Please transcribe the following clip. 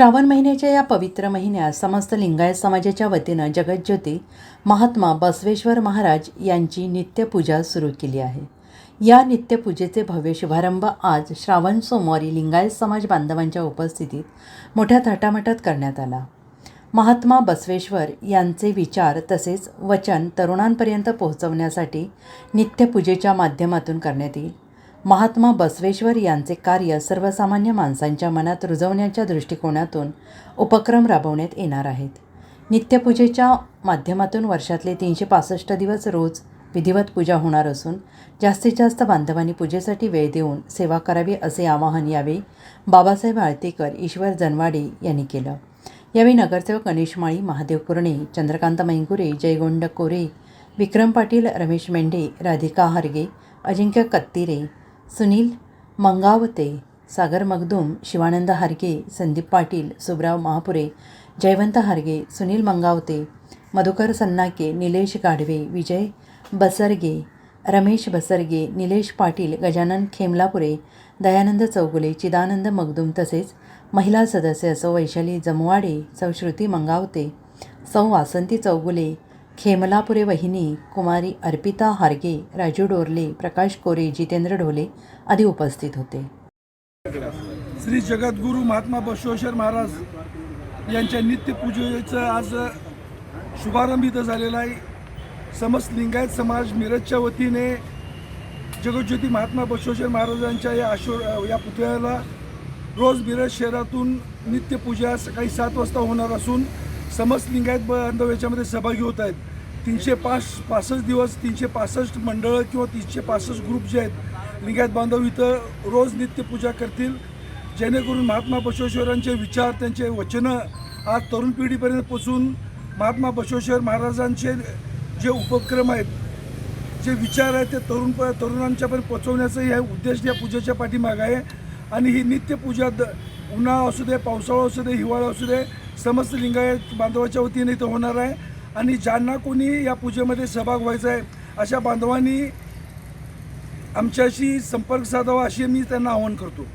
श्रावण महिन्याच्या या पवित्र महिन्यात समस्त लिंगायत समाजाच्या वतीनं जगज्योती महात्मा बसवेश्वर महाराज यांची नित्यपूजा सुरू केली आहे. या नित्यपूजेचे भव्य शुभारंभ आज श्रावण सोमवारी लिंगायत समाज बांधवांच्या उपस्थितीत मोठ्या थाटामाटात करण्यात आला. महात्मा बसवेश्वर यांचे विचार तसेच वचन तरुणांपर्यंत पोहोचवण्यासाठी नित्यपूजेच्या माध्यमातून करण्यात येईल. महात्मा बसवेश्वर यांचे कार्य सर्वसामान्य माणसांच्या मनात रुजवण्याच्या दृष्टिकोनातून उपक्रम राबवण्यात येणार आहेत. नित्यपूजेच्या माध्यमातून वर्षातले तीनशे पासष्ट दिवस रोज विधिवत पूजा होणार असून जास्तीत जास्त बांधवांनी पूजेसाठी वेळ देऊन सेवा करावी असे आवाहन यावेळी बाबासाहेब आळतेकर ईश्वर जनवाडे यांनी केलं. यावेळी नगरसेवक गणेश माळी महादेव कुरणे चंद्रकांत मैंगुरे जयगोंड कोरे विक्रम पाटील रमेश मेंढे राधिका हरगे अजिंक्य कत्तिरे सुनील मंगावते सागर मगदूम शिवानंद हारगे संदीप पाटील सुब्राव महापुरे जयवंत हारगे सुनील मंगावते मधुकर सन्नाके निलेश गाढवे विजय बसरगे रमेश बसरगे निलेश पाटील गजानन खेमलापुरे दयानंद चौगुले चिदानंद मगदूम तसेच महिला सदस्य सौ वैशाली जमवाडे सौ श्रुती मंगावते सौ वासंती चौगुले खेमलापुरे वहिनी कुमारी अर्पिता हारगे राजू डोरले प्रकाश कोरे जितेंद्र ढोले आदी उपस्थित होते. श्री जगद्गुरू महात्मा बसवेश्वर महाराज यांच्या नित्यपूजेचं आज शुभारंभ इथं झालेला आहे. समस्त लिंगायत समाज मिरजच्या वतीने जगज्योती महात्मा बसवेश्वर महाराजांच्या या आशो या पुतळ्याला रोज मिरज शहरातून नित्यपूजा सकाळी सात वाजता होणार असून समस्त लिंगायत बांधव याच्यामध्ये सहभागी होत आहेत. तीनशे पाच पासष्ट दिवस तीनशे पासष्ट मंडळं किंवा तीनशे पासष्ट ग्रुप जे आहेत लिंगायत बांधव इथं रोज नित्यपूजा करतील. जेणेकरून महात्मा बसवेश्वरांचे विचार त्यांचे वचनं आज तरुण पिढीपर्यंत पोचून महात्मा बसवेश्वर महाराजांचे जे उपक्रम आहेत जे विचार आहेत ते तरुण तरुणांच्यापर्यंत पोचवण्याचा हे उद्देश या पूजेच्या पाठीमागं आहे. आणि ही नित्यपूजा द उन्हाळा असू दे पावसाळा असू दे हिवाळा असू दे समस्त लिंगायत बांधवाच्या वतीने इथं होणार आहे. आणि ज्यांना कोणी या पूजेमध्ये सहभाग व्हायचा आहे अशा बांधवांनी आमच्याशी संपर्क साधावा अशी मी त्यांना आवाहन करतो.